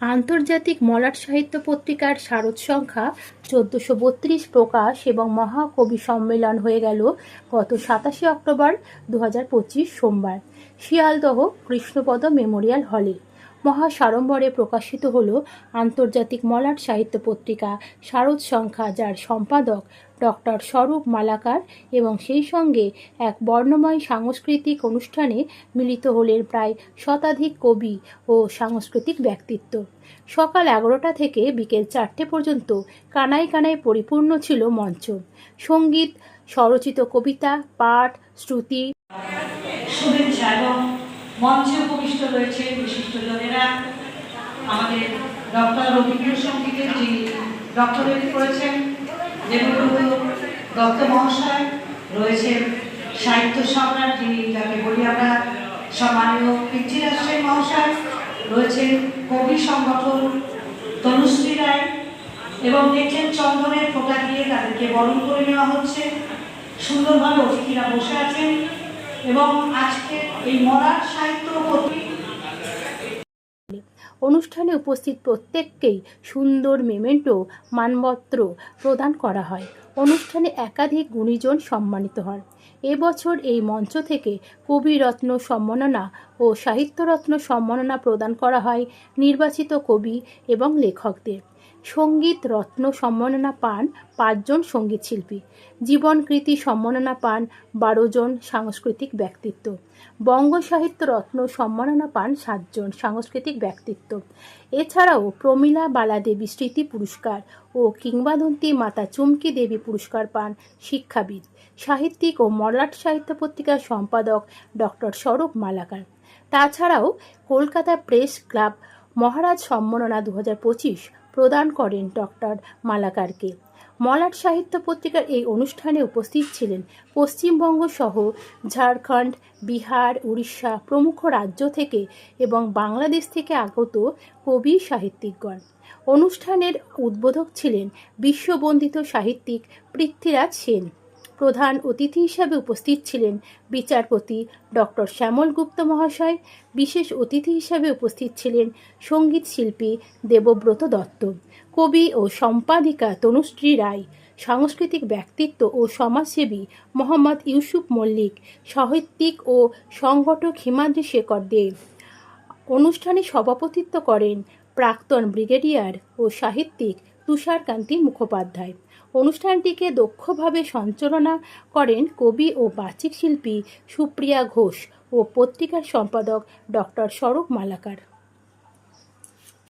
আন্তর্জাতিক মলাট সাহিত্য পত্রিকার শারদ সংখ্যা চোদ্দোশো বত্রিশ প্রকাশ এবং মহাকবি সম্মেলন হয়ে গেল গত সাতাশে অক্টোবর দু হাজার পঁচিশ সোমবার। শিয়ালদহ কৃষ্ণপদ মেমোরিয়াল হলে। মহাসাড়ম্বরে প্রকাশিত হল আন্তর্জাতিক মলাট সাহিত্য পত্রিকা শারদ সংখ্যা, যার সম্পাদক ডক্টর স্বরূপ মালাকার এবং সেই সঙ্গে এক বর্ণময় সাংস্কৃতিক অনুষ্ঠানে মিলিত হলেন প্রায় শতাধিক কবি ও সাংস্কৃতিক ব্যক্তিত্ব। সকাল এগারোটা থেকে বিকেল চারটে পর্যন্ত কানায় কানায় পরিপূর্ণ ছিল মঞ্চ। সংগীত, স্বরচিত কবিতা, পাঠ শ্রুতি মঞ্চে উপবিষ্ট রয়েছে বিশিষ্টজনেরা আমাদের ডক্টর রবীন্দ্র সঙ্গীতের যিনি ডক্টরেট করেছেন, দেবব্রত দত্ত মহাশয়, রয়েছেন সাহিত্য সম্রাট যিনি যাকে বলি আমরা, সম্মানীয় পৃথ্বীরাজ মহাশয়, রয়েছেন কবি সংগঠন তনুশ্রী রায় এবং দেখছেন চন্দনের ফোঁটা দিয়ে তাদেরকে বরণ করে নেওয়া হচ্ছে। সুন্দরভাবে অতিথিরা বসে আছেন। অনুষ্ঠানে উপস্থিত প্রত্যেককেই সুন্দর মেমেন্টো মানপত্র প্রদান করা হয়। অনুষ্ঠানে একাধিক গুণীজন সম্মানিত হন। এবছর এই মঞ্চ থেকে কবিরত্ন সম্মাননা ও সাহিত্যরত্ন সম্মাননা প্রদান করা হয় নির্বাচিত কবি এবং লেখকদের। সংগীত, রত্ন সম্মাননা পান পাঁচজন সংগীত শিল্পী। জীবনকৃতি সম্মাননা পান বারো জন সাংস্কৃতিক ব্যক্তিত্ব। বঙ্গ সাহিত্য, রত্ন সম্মাননা পান সাতজন সাংস্কৃতিক ব্যক্তিত্ব। এছাড়াও প্রমীলা বালাদেবী স্মৃতি পুরস্কার ও কিংবদন্তি মাতা চুমকি দেবী পুরস্কার পান শিক্ষাবিদ, সাহিত্যিক ও মলাট সাহিত্য পত্রিকার সম্পাদক ডক্টর স্বরূপ মালাকার। তাছাড়াও কলকাতা প্রেস ক্লাব মহারাজ সম্মাননা দু হাজার পঁচিশ প্রদান করেন ডক্টর মালাকারকে। মলাট সাহিত্য পত্রিকার এই অনুষ্ঠানে উপস্থিত ছিলেন পশ্চিমবঙ্গ সহ ঝাড়খণ্ড, বিহার, উড়িষ্যা প্রমুখ রাজ্য থেকে এবং বাংলাদেশ থেকে আগত কবি সাহিত্যিকগণ। অনুষ্ঠানের উদ্বোধক ছিলেন বিশ্ববন্দিত সাহিত্যিক পৃথ্বীরাজ সেন। প্রধান অতিথি হিসাবে উপস্থিত ছিলেন বিচারপতি ডক্টর শ্যামল গুপ্ত মহাশয়, বিশেষ অতিথি হিসাবে উপস্থিত ছিলেন সংগীত শিল্পী দেবব্রত দত্ত, কবি ও সম্পাদিকা তনুশ্রী রায়, সাংস্কৃতিক ব্যক্তিত্ব ও সমাজসেবী মোহাম্মদ ইউসুফ মল্লিক, সাহিত্যিক ও সংগঠক হিমাদ্রি শেখর দেব অনুষ্ঠানে সভাপতিত্ব করেন প্রাক্তন ব্রিগেডিয়ার ও সাহিত্যিক তুষারকান্তি মুখোপাধ্যায়। অনুষ্ঠানটিকে দক্ষভাবে সঞ্চালনা করেন কবি ও বাচিক শিল্পী সুপ্রিয়া ঘোষ ও পত্রিকার সম্পাদক ডক্টর স্বরূপ মালাকার।